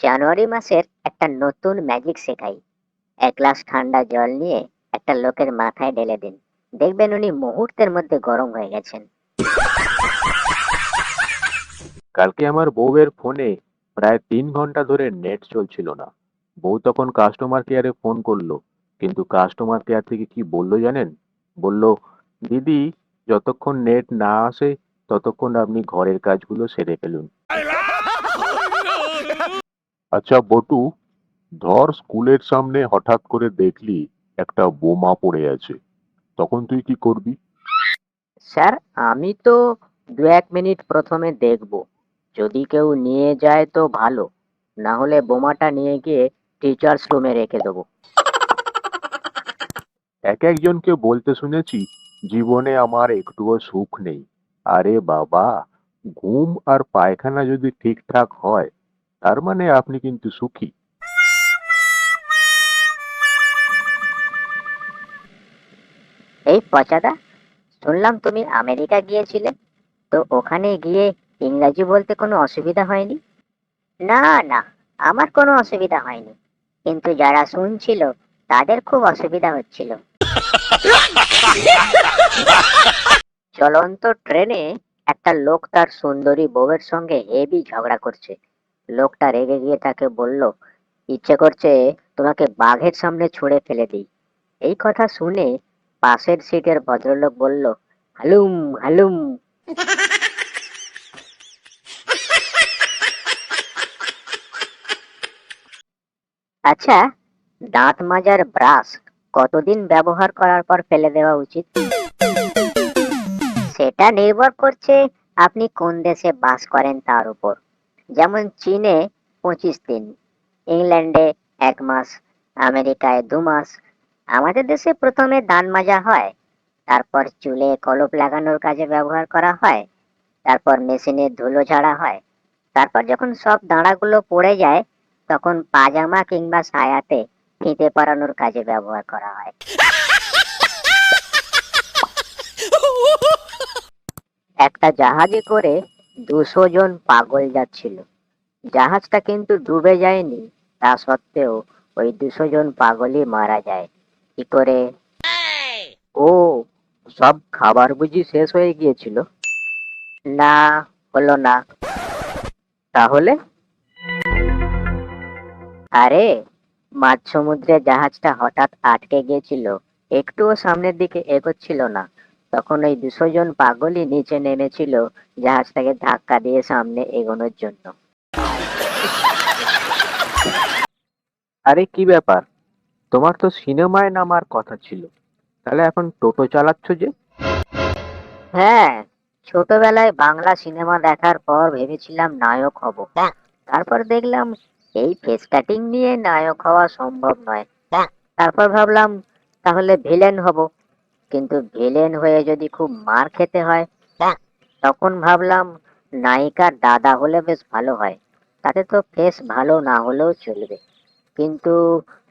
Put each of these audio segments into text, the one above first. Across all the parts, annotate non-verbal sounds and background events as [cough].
জানুয়ারি মাসের একটা নতুন ম্যাজিক শেখাই। এক গ্লাস ঠান্ডা জল নিয়ে একটা লোকের মাথায় ঢেলে দিন। দেখবেন উনি মুহূর্তের মধ্যে গরম হয়ে গেছেন। কালকে আমার বউয়ের ফোনে প্রায় তিন ঘণ্টা ধরে নেট চলছিল না। বউ তখন কাস্টমার কেয়ারে ফোন করল। কিন্তু কাস্টমার কেয়ার থেকে কি বলল জানেন? বলল দিদি যতক্ষণ নেট না আসে ততক্ষণ আপনি ঘরের কাজগুলো সেরে ফেলুন। আচ্ছা বটু ধর স্কুলের সামনে হঠাৎ করে দেখলি একটা বোমা পড়ে আছে। তখন তুই কি করবি? স্যার আমি তো দু এক মিনিট প্রথমে দেখব। যদি কেউ নিয়ে যায় তো ভালো। না হলে বোমাটা নিয়ে গিয়ে টিচার্স রুমে রেখে দেবো। এক একজনকে বলতে শুনেছি জীবনে আমার একটুও সুখ নেই। আরে বাবা ঘুম আর পায়খানা যদি ঠিকঠাক হয় তার মানে আপনি কিন্তু সুখী। এই পচাদা শুনলাম তুমি আমেরিকা গিয়েছিলে। তো ওখানে গিয়ে ইংরাজি বলতে কোনো অসুবিধা হয়নি? না না আমার কোনো অসুবিধা হয়নি। কিন্তু যারা শুনছিল তাদের খুব অসুবিধা হচ্ছিল। [laughs] চলন্ত ট্রেনে একটা লোক তার সুন্দরী বউয়ের সঙ্গে হেবি ঝগড়া করছে। লোকটা রেগে গিয়ে তাকে বলল, ইচ্ছে করছে তোমাকে বাঘের সামনে ছুঁড়ে ফেলে দিই। এই কথা শুনে পাশের সিটের ভদ্রলোক বলল, হালুম হালুম। আচ্ছা দাঁত মাজার ব্রাশ কতদিন ব্যবহার করার পর ফেলে দেওয়া উচিত? সেটা নির্ভর করছে আপনি কোন দেশে বাস করেন তার উপর। যেমন চীনে পঁচিশ দিন ইংল্যান্ডে এক মাস আমেরিকায় দু মাস আমাদের দেশে প্রথমে দান মাজা হয় তারপর চুলে কলপ লাগানোর কাজে ব্যবহার করা হয় তারপর মেশিনে ধুলো ঝাড়া হয় তারপর যখন সব দাঁড়াগুলো পড়ে যায় তখন পাজামা কিংবা সায়াতে ফিতে পরানোর কাজে ব্যবহার করা হয়। [laughs] একটা জাহাজে করে দুশো জন পাগল যাচ্ছিল। জাহাজটা কিন্তু ডুবে যায়নি, তা সত্ত্বেও ওই দুশো জন পাগলই মারা যায়। কি করে? ও, সব খাবার বুঝি শেষ হয়ে গিয়েছিল? না, হলো না। তাহলে? আরে মাঝ সমুদ্রে জাহাজটা হঠাৎ আটকে গিয়েছিল, একটুও সামনের দিকে এগোচ্ছিল না। তখন ওই দুশো জন পাগলই নিচে নেমেছিল জাহাজটাকে ধাক্কা দিয়ে সামনে এগোনোর জন্য। আরে কি ব্যাপার? তোমার তো সিনেমায় নামার কথা ছিল। তাহলে এখন টোটো চালাচ্ছ যে? হ্যাঁ ছোটবেলায় বাংলা সিনেমা দেখার পর ভেবেছিলাম নায়ক হব। তারপর দেখলাম এই ফেস কাটিং নিয়ে নায়ক হওয়া সম্ভব নয়। তারপর ভাবলাম তাহলে ভিলেন হব। কিন্তু ভিলেন হয়ে যদি খুব মার খেতে হয় তখন ভাবলাম নায়িকার দাদা হলে বেশ ভালো হয়। তাতে তো ফেস ভালো না হলেও চলবে। কিন্তু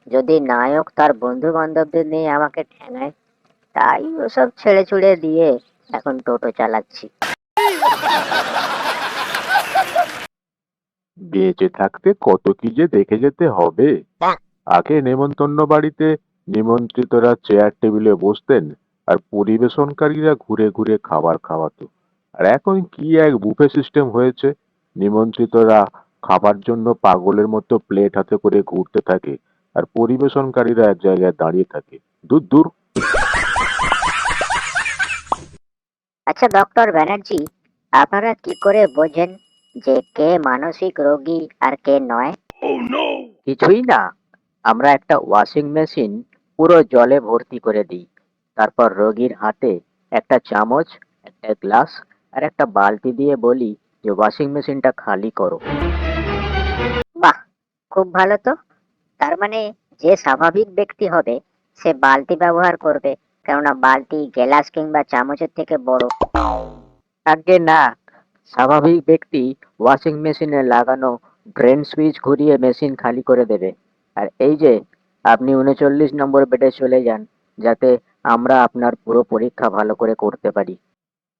যদি নায়ক তার বন্ধু বান্ধবদের নিয়ে আমাকে ঠেঙায় তাই ওসব ছেড়ে ছুড়ে দিয়ে এখন টোটো চালাচ্ছি। বেঁচে থাকতে কত কি যে দেখে যেতে হবে। আগে নেমন্তন্ন বাড়িতে নিমন্ত্রিতরা চেয়ার টেবিলে বসতেন। আর পরিবেশনকারীরা ঘুরে ঘুরে খাবার খাওয়াতো। আর এখন কি এক বুফে সিস্টেম হয়েছে? নিমন্ত্রিতরা খাবার জন্য পাগলের মতো প্লেট হাতে করে ঘুরতে থাকে আর পরিবেশনকারীরা এক জায়গায় দাঁড়িয়ে থাকে। দূর দূর। আচ্ছা ডক্টর ব্যানার্জি আপনারা কি করে বোঝেন যে কে মানসিক রোগী আর কে নয়? কিছুই না। আমরা একটা ওয়াশিং মেশিন পুরো জলে ভর্তি করে দিই। তারপর রোগীর হাতে একটা চামচ একটা গ্লাস আর একটা বালতি দিয়ে বলি যে ওয়াশিং মেশিনটা খালি করো। বাহ খুব ভালো তো। তার মানে যে স্বাভাবিক ব্যক্তি হবে সে বালতি ব্যবহার করবে কেননা বালতি গ্লাস কিংবা চামচের থেকে বড়। আগে না স্বাভাবিক ব্যক্তি ওয়াশিং মেশিনে লাগানো ড্রেন সুইচ ঘুরিয়ে মেশিন খালি করে দেবে। আর এই যে আপনি উনচল্লিশ নম্বর বেডে চলে যান যাতে আমরা আপনার পুরো পরীক্ষা ভালো করে করতে পারি।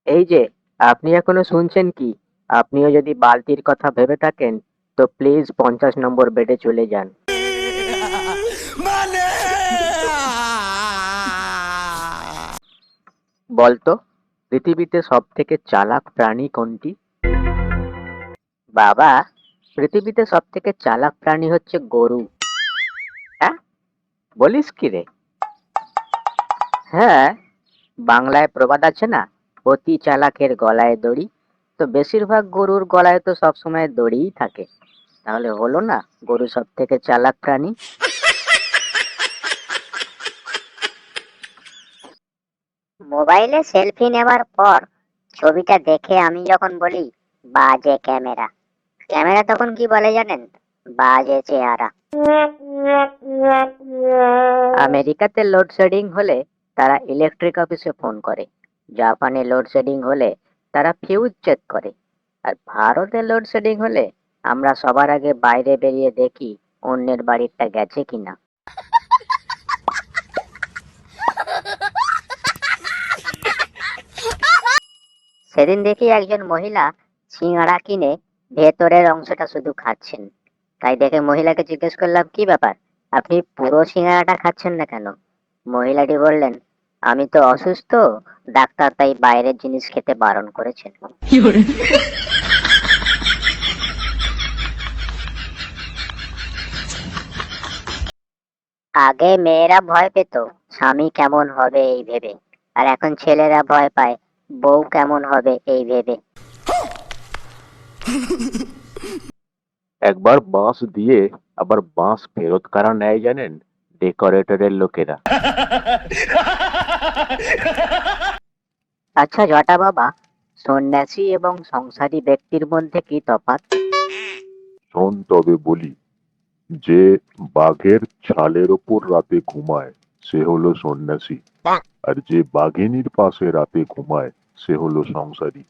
এই যে আপনি এখনও শুনছেন কি? আপনিও যদি বালতির কথা ভেবে থাকেন তো প্লিজ পঞ্চাশ নম্বর বেডে চলে যান। বলতো পৃথিবীতে সব থেকে চালাক প্রাণী কোনটি? বাবা পৃথিবীতে সব থেকে চালাক প্রাণী হচ্ছে গরু। হ্যাঁ? বলিস কি রে? হ্যাঁ বাংলায় প্রবাদ আছে না? অতি চালাকের গলায় দড়ি। তো বেশিরভাগ গরুর গলায় তো সবসময় দড়িই থাকে। তাহলে হলো না গরু সব থেকে চালাক প্রাণী? মোবাইলে সেলফি নেওয়ার পর ছবিটা দেখে আমি যখন বলি বাজে ক্যামেরা। ক্যামেরা তখন কি বলে জানেন? বাজে চেহারা। আমেরিকাতে লোডশেডিং হলে তারা ইলেকট্রিক অফিসে ফোন করে। জাপানে লোডশেডিং হলে তারা ফিউজ চেক করে। আর ভারতে লোডশেডিং হলে আমরা সবার আগে বাইরে বেরিয়ে দেখি অন্যের বাড়িটা গেছে কিনা। সেদিন দেখি একজন মহিলা সিঙ্গাড়া কিনে ভেতরের অংশটা শুধু খাচ্ছেন। তাই দেখে মহিলাকে জিজ্ঞেস করলাম, কি ব্যাপার? আপনি পুরো সিঙ্গাড়াটা খাচ্ছেন না কেন? মহিলাটি বললেন আমি তো অসুস্থ ডাক্তার তাই বাইরের জিনিস খেতে বারণ করেছেন। আগে মেয়েরা ভয় পেত স্বামী কেমন হবে এই ভেবে আর এখন ছেলেরা ভয় পায় বউ কেমন হবে এই ভেবে। একবার বাঁশ দিয়ে আবার বাঁশ ফেরত কারা নেয় জানেন? ডেকোরেটরের লোকেরা। আচ্ছা জটা বাবা সন্ন্যাসী এবং সংসারী ব্যক্তির মধ্যে কি তফাৎ? শোন তবে বলি যে বাঘের ছালের ওপর রাতে ঘুমায় সে হলো সন্ন্যাসী। আর যে বাঘিনীর পাশে রাতে ঘুমায় সে হলো সংসারী।